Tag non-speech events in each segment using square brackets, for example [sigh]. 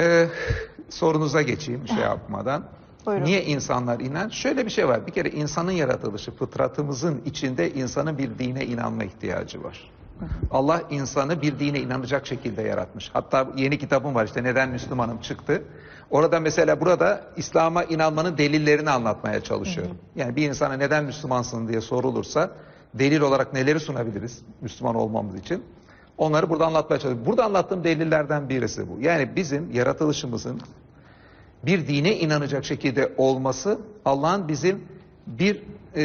Ee, sorunuza geçeyim şey yapmadan. [laughs] Buyurun. Niye insanlar inanç? Şöyle bir şey var. Bir kere insanın yaratılışı, fıtratımızın içinde insanın bir dine inanma ihtiyacı var. Allah insanı bir dine inanacak şekilde yaratmış. Hatta yeni kitabım var işte Neden Müslümanım çıktı. Orada mesela burada İslam'a inanmanın delillerini anlatmaya çalışıyorum. Yani bir insana neden Müslümansın diye sorulursa delil olarak neleri sunabiliriz Müslüman olmamız için? Onları burada anlatmaya çalışıyorum. Burada anlattığım delillerden birisi bu. Yani bizim yaratılışımızın bir dine inanacak şekilde olması Allah'ın bizim bir e,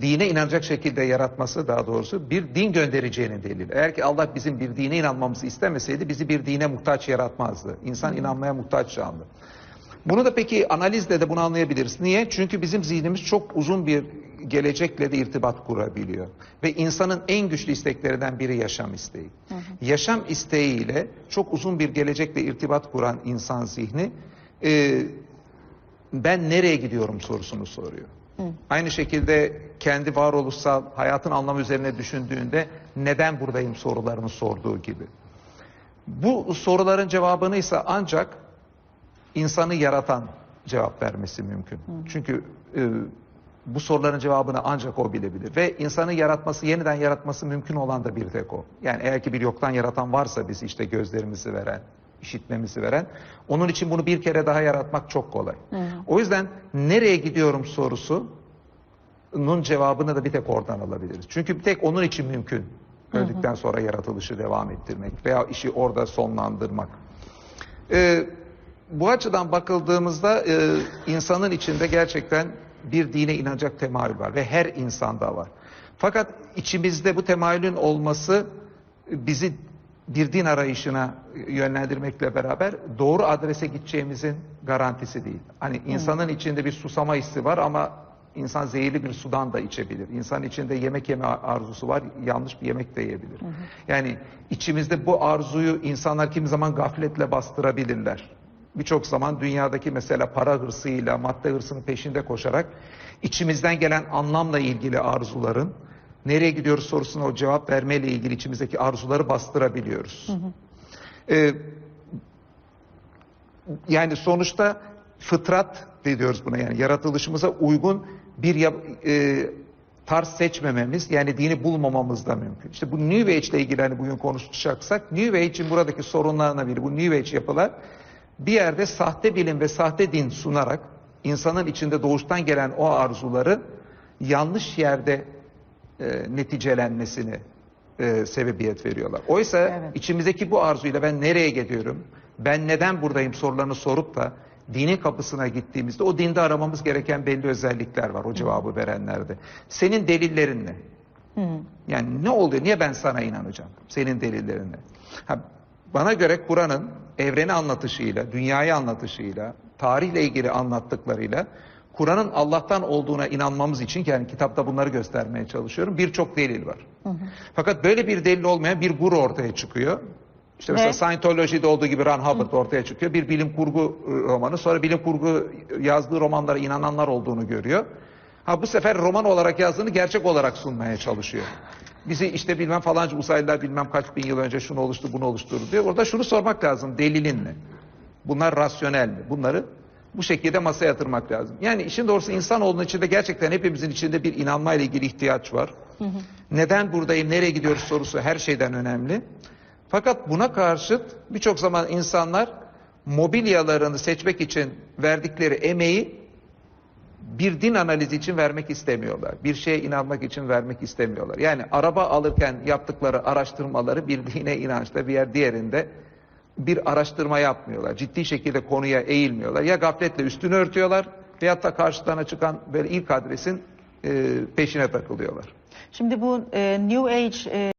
dine inanacak şekilde yaratması daha doğrusu bir din göndereceğinin delili. Eğer ki Allah bizim bir dine inanmamızı istemeseydi bizi bir dine muhtaç yaratmazdı. İnsan inanmaya muhtaç canlı. Bunu da peki analizle de bunu anlayabiliriz. Niye? Çünkü bizim zihnimiz çok uzun bir gelecekle de irtibat kurabiliyor. Ve insanın en güçlü isteklerinden biri yaşam isteği. Yaşam isteğiyle çok uzun bir gelecekle irtibat kuran insan zihni e, ben nereye gidiyorum sorusunu soruyor. Aynı şekilde kendi varoluşsal hayatın anlamı üzerine düşündüğünde neden buradayım sorularını sorduğu gibi. Bu soruların cevabını ise ancak insanı yaratan cevap vermesi mümkün. Çünkü e, bu soruların cevabını ancak o bilebilir. Ve insanı yaratması, yeniden yaratması mümkün olan da bir tek o. Yani eğer ki bir yoktan yaratan varsa bizi işte gözlerimizi veren, işitmemizi veren, onun için bunu bir kere daha yaratmak çok kolay. O yüzden nereye gidiyorum sorusu nun cevabını da bir tek oradan alabiliriz. Çünkü bir tek onun için mümkün. Öldükten sonra yaratılışı devam ettirmek veya işi orada sonlandırmak. Ee, bu açıdan bakıldığımızda e, insanın içinde gerçekten bir dine inanacak temayül var ve her insanda var. Fakat içimizde bu temayülün olması bizi bir din arayışına yönlendirmekle beraber doğru adrese gideceğimizin garantisi değil. Hani insanın içinde bir susama hissi var ama insan zehirli bir sudan da içebilir. İnsan içinde yemek yeme arzusu var, yanlış bir yemek de yiyebilir. Yani içimizde bu arzuyu insanlar kimi zaman gafletle bastırabilirler. Birçok zaman dünyadaki mesela para hırsıyla, madde hırsının peşinde koşarak içimizden gelen anlamla ilgili arzuların nereye gidiyoruz sorusuna o cevap vermeyle ilgili içimizdeki arzuları bastırabiliyoruz. Ee, yani sonuçta fıtrat diyoruz buna yani yaratılışımıza uygun bir e, tarz seçmememiz yani dini bulmamamız da mümkün. İşte bu New Age ile ilgili hani bugün konuşacaksak New Age'in buradaki sorunlarına biri bu New Age yapılar bir yerde sahte bilim ve sahte din sunarak insanın içinde doğuştan gelen o arzuları yanlış yerde e, neticelenmesini e, sebebiyet veriyorlar. Oysa Evet. içimizdeki bu arzuyla ben nereye gidiyorum, ben neden buradayım sorularını sorup da dinin kapısına gittiğimizde o dinde aramamız gereken belli özellikler var o cevabı verenlerde. Senin delillerin ne? Yani ne oluyor? Niye ben sana inanacağım? Senin delillerin ne? Ha, bana göre Kur'an'ın evreni anlatışıyla, dünyayı anlatışıyla, tarihle ilgili anlattıklarıyla Kur'an'ın Allah'tan olduğuna inanmamız için yani kitapta bunları göstermeye çalışıyorum. Birçok delil var. Fakat böyle bir delil olmayan bir guru ortaya çıkıyor. İşte mesela Ne? Scientology'de olduğu gibi Ron Hubbard ortaya çıkıyor. Bir bilim kurgu e, romanı. Sonra bilim kurgu yazdığı romanlara inananlar olduğunu görüyor. Ha bu sefer roman olarak yazdığını gerçek olarak sunmaya çalışıyor. Bizi işte bilmem falanca uzaylılar bilmem kaç bin yıl önce şunu oluştu bunu oluşturdu diyor. Orada şunu sormak lazım. Delilin ne? Bunlar rasyonel mi? Bunları bu şekilde masaya yatırmak lazım. Yani işin doğrusu insanoğlunun içinde gerçekten hepimizin içinde bir inanmayla ilgili ihtiyaç var. Neden buradayım, nereye gidiyoruz sorusu her şeyden önemli. Fakat buna karşıt birçok zaman insanlar mobilyalarını seçmek için verdikleri emeği bir din analizi için vermek istemiyorlar. Bir şeye inanmak için vermek istemiyorlar. Yani araba alırken yaptıkları araştırmaları bir dine inançla bir yer diğerinde bir araştırma yapmıyorlar. Ciddi şekilde konuya eğilmiyorlar. Ya gafletle üstünü örtüyorlar veyahut da karşılarına çıkan böyle ilk adresin e, peşine takılıyorlar. Şimdi bu e, New Age e,